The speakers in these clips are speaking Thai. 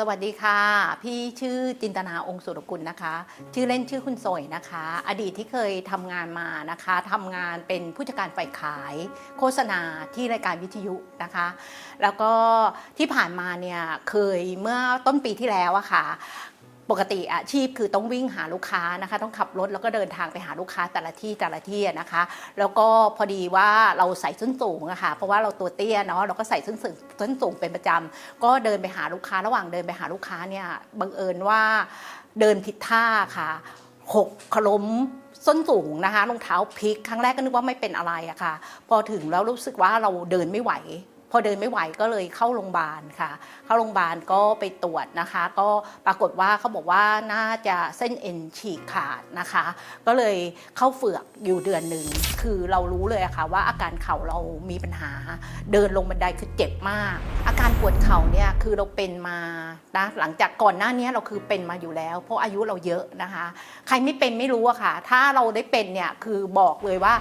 สวัสดีค่ะ พี่ชื่อจินตนาองค์สุรกุลนะคะ ชื่อเล่นชื่อคุณสวยนะคะ อดีตที่เคยทำงานมานะคะทำงานเป็นผู้จัดการฝ่ายขาย โฆษณาที่รายการวิทยุนะคะ แล้วก็ที่ผ่านมาเนี่ยเคยเมื่อต้นปีที่แล้วอะค่ะ ปกติอาชีพคือต้องวิ่งหาลูกค้านะคะต้องขับรถแล้วก็เดินทางไปหาลูกค้าแต่ละที่แต่ละที่นะคะ แล้วก็พอดีว่าเราใส่ส้นสูงอะค่ะเพราะว่าเราตัวเตี้ยเนาะเราก็ใส่ส้นสูงส้นสูงเป็นประจำก็เดินไปหาลูกค้าระหว่างเดินไปหาลูกค้าเนี่ยบังเอิญว่าเดินผิดท่าค่ะหกขล้มส้นสูงนะคะรองเท้าพลิกครั้งแรกก็นึกว่าไม่เป็นอะไรอะค่ะ พอถึงแล้วรู้สึกว่าเราเดินไม่ไหว อเดินไม่ไหวก็เลยเข้าโรงพยาบาลค่ะ เข้าโรงพยาบาลก็ไปตรวจนะคะ ก็ปรากฏว่าเขาบอกว่าน่าจะเส้นเอ็นฉีกขาดนะคะ ก็เลยเข้าเฝือกอยู่เดือนหนึ่งคือเรารู้เลยอะค่ะว่าอาการเข่าเรามีปัญหา เดินลงบันไดคือเจ็บมาก อาการปวดเข่าเนี่ยคือเราเป็นมานะหลังจากก่อนหน้านี้เราคือเป็นมาอยู่แล้ว เพราะอายุเราเยอะนะคะ ใครไม่เป็นไม่รู้อะค่ะ ถ้าเราได้เป็นเนี่ยคือบอกเลยว่า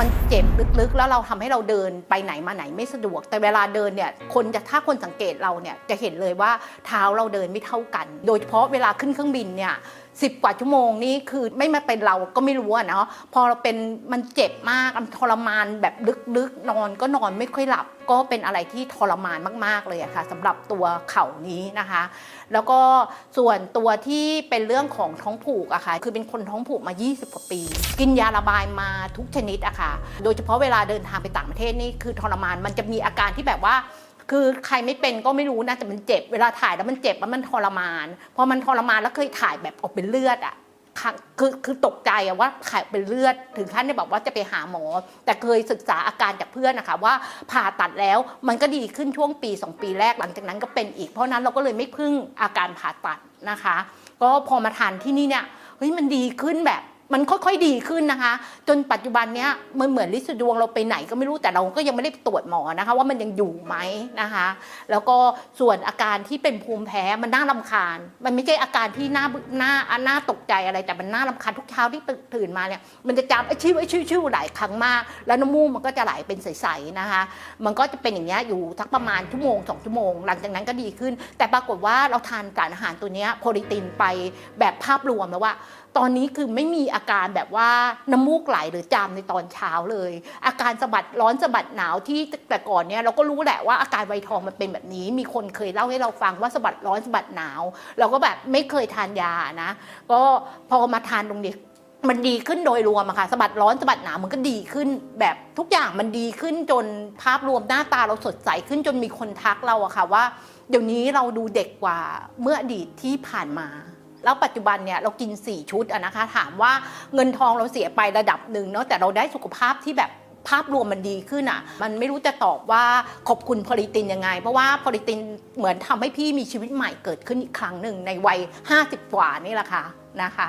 มันเจ็บลึกๆ แล้วเราทำให้เราเดินไปไหนมาไหนไม่สะดวก แต่เวลาเดินเนี่ยคนจะถ้าคนสังเกตเราเนี่ยจะเห็นเลยว่าเท้าเราเดินไม่เท่ากัน โดยเฉพาะเวลาขึ้นเครื่องบินเนี่ย สิบกว่าชั่วโมงนี่คือไม่มาเป็นเราก็ไม่รู้อะเนาะพอเราเป็นมันเจ็บมากมันทรมานแบบลึกๆ นอนก็นอนไม่ค่อยหลับ ก็เป็นอะไรที่ทรมานมาก ๆเลยอะค่ะสำหรับตัวเข่านี้นะคะ แล้วก็ส่วนตัวที่เป็นเรื่องของท้องผูกอะค่ะคือเป็นคนท้องผูกมา 20 กว่าปี กินยาระบายมาทุกชนิดอะค่ะโดยเฉพาะเวลาเดินทางไปต่างประเทศนี่คือทรมานมันจะมีอาการที่แบบว่า คือใครไม่เป็นก็ไม่รู้นะแต่มันเจ็บเวลาถ่ายแล้วมันเจ็บแล้วมันทรมานพอมันทรมานแล้วเคยถ่ายแบบออกเป็นเลือดอะคือคือตกใจอะว่าถ่ายเป็นเลือดถึงขั้นได้บอกว่าจะไปหาหมอ แต่เคยศึกษาอาการจากเพื่อนนะคะว่าผ่าตัดแล้วมันก็ดีขึ้นช่วงปี 2 ปีแรกหลังจากนั้นก็เป็นอีกเพราะนั้นเราก็เลยไม่พึ่งอาการผ่าตัดนะคะ ก็พอมาทานที่นี่เนี่ยเฮ้ยมันดีขึ้นแบบ มันค่อยๆดีขึ้นนะคะ จนปัจจุบันเนี้ยมันเหมือนลิสดวงเราไปไหนก็ไม่รู้แต่เราก็ยังไม่ได้ตรวจหมอนะคะ ว่ามันยังอยู่ไหมนะคะ แล้วก็ส่วนอาการที่เป็นภูมิแพ้มันน่ารำคาญ มันไม่ใช่อาการที่น่าหน่าน่าตกใจอะไรแต่มันน่ารำคาญทุกเช้าที่ตื่นมาเนี่ยมันจะจำไอ้ชื่อไอ้ชื่อชื่อหลายครั้งมาก แล้วน้ำมูกมันก็จะไหลเป็นใสๆนะคะ มันก็จะเป็นอย่างเงี้ยอยู่ทักประมาณชั่วโมงสองชั่วโมง หลังจากนั้นก็ดีขึ้น แต่ปรากฏว่าเราทานสารอาหารตัวเนี้ยโพลิตินไปแบบภาพรวมแล้วว่าตอนนี้คือไม่มีอาการแบบว่าน้ำมูกไหลหรือจามในตอนเช้าเลย อาการสะบัดร้อนสะบัดหนาวที่แต่ก่อนเนี่ยเราก็รู้แหละว่าอาการไวทองมันเป็นแบบนี้ มีคนเคยเล่าให้เราฟังว่าสะบัดร้อนสะบัดหนาว เราก็แบบไม่เคยทานยานะ ก็พอมาทานตรงนี้มันดีขึ้นโดยรวมอะค่ะสะบัดร้อนสะบัดหนาวมันก็ดีขึ้น แบบทุกอย่างมันดีขึ้นจนภาพรวมหน้าตาเราสดใสขึ้นจนมีคนทักเราอะค่ะว่า เดี๋ยวนี้เราดูเด็กกว่าเมื่ออดีตที่ผ่านมา แล้วปัจจุบันเนี่ยเรากิน 4 ชุดอะนะคะถามว่าเงินทองเราเสียไประดับหนึ่งเนาะแต่เราได้สุขภาพที่แบบภาพรวมมันดีขึ้นอะมันไม่รู้จะตอบว่าขอบคุณโพลิตินยังไง เพราะว่าโพลิตินเหมือนทำให้พี่มีชีวิตใหม่เกิดขึ้นอีกครั้งหนึ่งในวัย 50 กว่านี่แหละค่ะนะคะ